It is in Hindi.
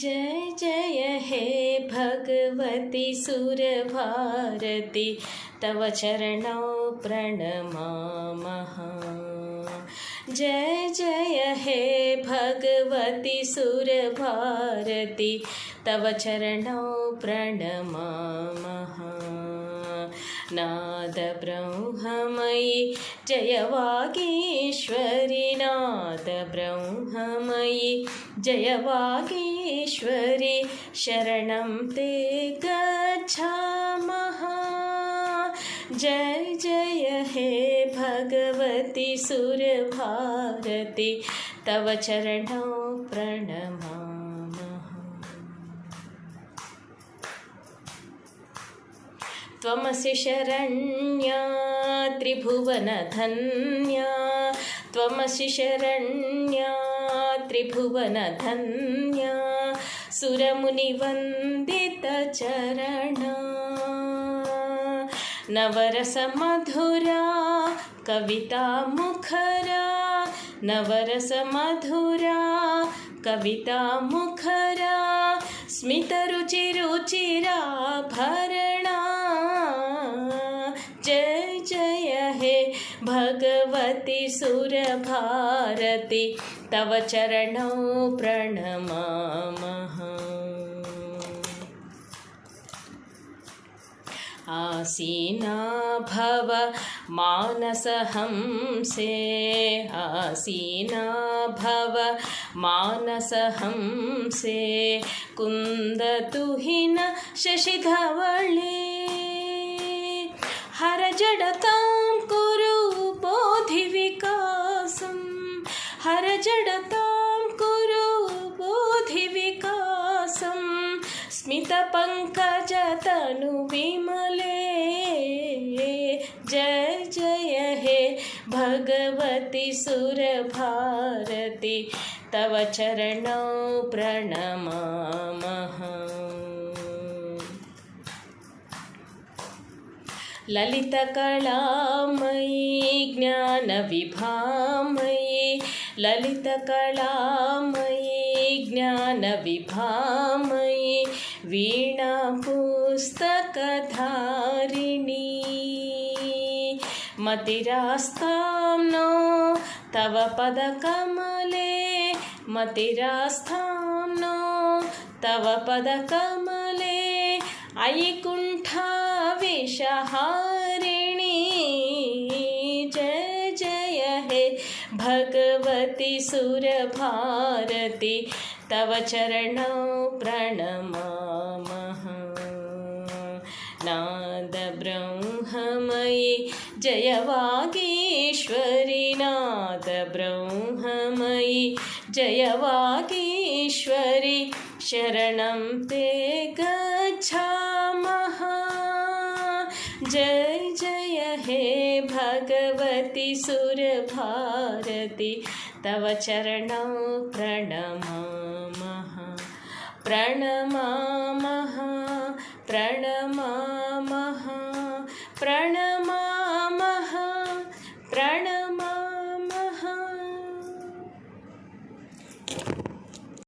जय जय हे भगवती भगवति सुरभारति तव चरणौ प्रणमामः जय जय हे भगवती भगवति सुरभारति तव चरणौ प्रणमामः नादब्रह्ममयि जय वागीश्वरि नादब्रह्ममयि जय वागीश्वरि, शरणं ते गच्छामः। जय जय हे भगवति, सुरभारति। तव चरणौ प्रणमामः। त्वमसि शरण्या त्रिभुवनधन्या। त्वमसि शरण्या त्रिभुवनधन्या। सुरमुनिवन्दितचरणा। नवरसमधुरा कविता मुखरा नवरसमधुरा कविता मुखरा स्मितरुचिरुचिराभरणा जय हे भगवति सुरभारति तव चरणौ प्रणमामः। आसीना भव मानसहंसे आसीना भव मानसहंसे कुन्दतुहिन शशिधवळे हरजडतां कुरु बोधिविकासं हरजडतां कुरु बोधिविकासं स्मितपङ्कजतनु विमले। जय जय हे भगवति सुरभारति तव चरणौ प्रणमामः। ललितकलामयी ज्ञानविभामयी ललितकलामयी ज्ञानविभामयी वीणापुस्तकधारिणी मतिरास्तां नो तव पदकमले मतिरास्थां नो तव पदकमले अयि कुण्ठाविषहारिणी जय जय हे भगवति सुरभारति। तव चरणौ प्रणमामः। नादब्रह्ममयि जय वागीश्वरि। नादब्रह्ममयि जय वागीश्वरि। शरणं ते गच्छामः। जय जय हे भगवति सुरभारति तव चरणौ प्रणमामः। प्रणमामः प्रणमामः प्रण